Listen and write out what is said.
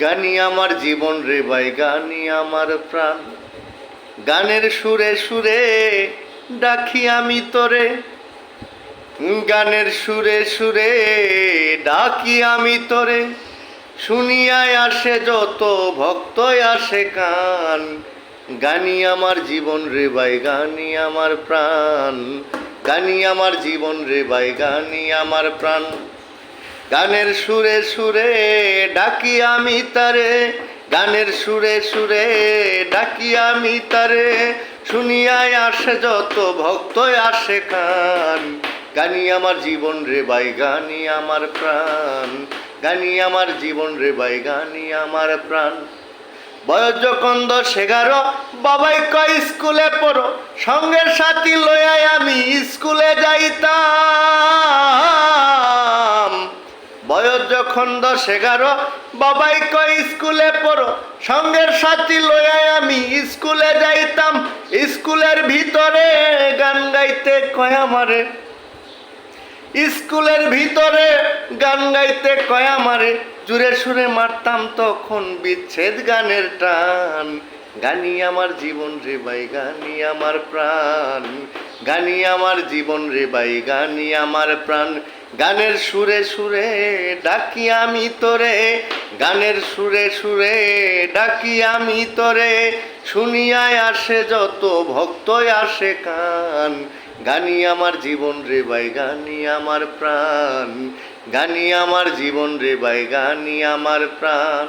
গানি আমার জীবন রে ভাই, গানি আমার প্রাণ। গানের সুরে সুরে ডাকি আমি তোরে। গানের সুরে সুরে ডাকি আমি তোরে। শুনিয়ায় আসে যত ভক্তই আসে কান। গানি আমার জীবন রে ভাই, গানি আমার প্রাণ। গানি আমার জীবন রে ভাই, গানি আমার প্রাণ। গানের সুরে সুরে ডাকি আমি তারে, গানের সুরে সুরে ডাকি আমি তারে। শুনিয়ায় আসে যত ভক্তই আসে কান, গানি আমার জীবন রে ভাই, গানি আমার প্রাণ, গানি আমার জীবন রে ভাই, গানি আমার প্রাণ। বয়স যখন দশ এগারো, বাবাই কয় স্কুলে পড়ো সঙ্গের সাথী লইয়াই আমি স্কুলে যাইতাম। যখন দশ এগারো, বাবাই কয়, স্কুলে পড়ো। সঙ্গের সাথী লইয়াই আমি স্কুলে যাইতাম। স্কুলের ভিতরে গান গাইতে কয় আমারে। স্কুলের ভিতরে গান গাইতে কয়া মারে জুড়ে সুরে মারতাম তখন বিচ্ছেদ গানের টান। গানি আমার জীবন রে ভাই, গানি আমার প্রাণ। গানি আমার জীবন রে ভাই, গানি আমার প্রাণ। গানের সুরে সুরে ডাকি আমি তোরে, গানের সুরে সুরে ডাকি আমি তোরে শুনিয়ায় আসে যত ভক্তই আসে কান। গানি আমার জীবন রে ভাই, গানি আমার প্রাণ। গানি আমার জীবন রে ভাই, গানি আমার প্রাণ।